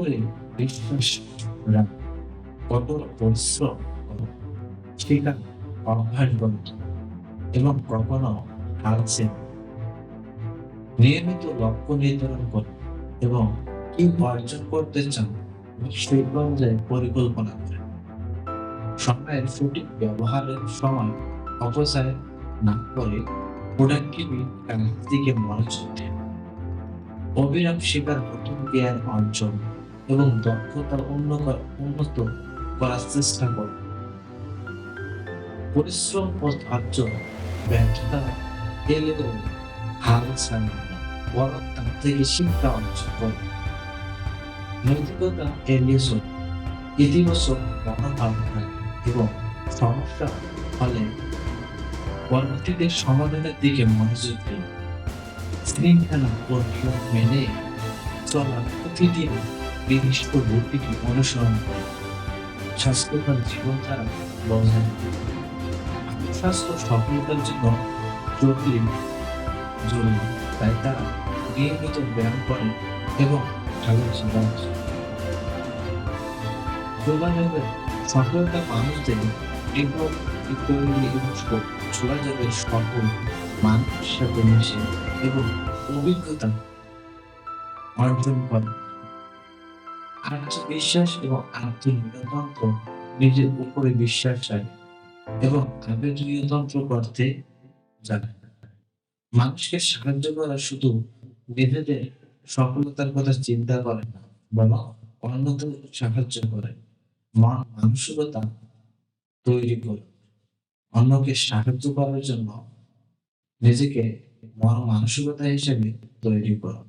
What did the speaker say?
উপরে বিশ্বাস রাখ পরিশ্রম করো শেখা অভ্যাস করো এবং কখনো হারছে না। নিয়মিত লক্ষ্য নির্ধারণ করো এবং কি অর্জন করতে চান সেই অনুযায়ী পরিকল্পনা করেন সময়ের সঠিক ব্যবহারের সময় অপচয় না করে প্রোডাক্টিভি দিকে মনোযোগ দিন অবিরাম শেখার নতুন জ্ঞান অর্জন এবং দক্ষতা উন্নত উন্নত করার চেষ্টা করুন পরিশ্রম ও ধৈর্য ব্যর্থতা এলেও বরং তার থেকে শিক্ষা অর্জন করুন নৈতিকতা এড়িয়ে চলুন ইতিবাচক মনোভাব এবং সমস্যা হলে পরবর্তীতে সমাধানের দিকে মনোযোগ দিন শৃঙ্খলা ও নিয়ম মেনে চলার প্রতিদিন নির্দিষ্ট রুটিটি অনুসরণ করুন স্বাস্থ্যকর জীবনধারা বজায় স্বাস্থ্য সফলতার জন্য জরুরি জরুরি, তাই তারা নিয়মিত ব্যায়াম করেন এবং ভালো জীবন যোগাযোগের সফলতা মানুষদের এবং যোগাযোগের সফল মানুষের সাথে মিশে এবং অভিজ্ঞতা অর্জন করে। আত্মবিশ্বাস এবং আত্মনিয়ন্ত্রণ নিজের উপরে বিশ্বাস রাখে এবং আবেগ নিয়ন্ত্রণ করতে জানে। মানুষকে সাহায্য করা শুধু নিজেদের সফলতার কথা চিন্তা করে না, বরং অন্যদের সাহায্য করে। মন মানসিকতা তৈরি করে। অন্যকে সাহায্য করার জন্য নিজেকে মন মানসিকতা হিসেবে তৈরি করো।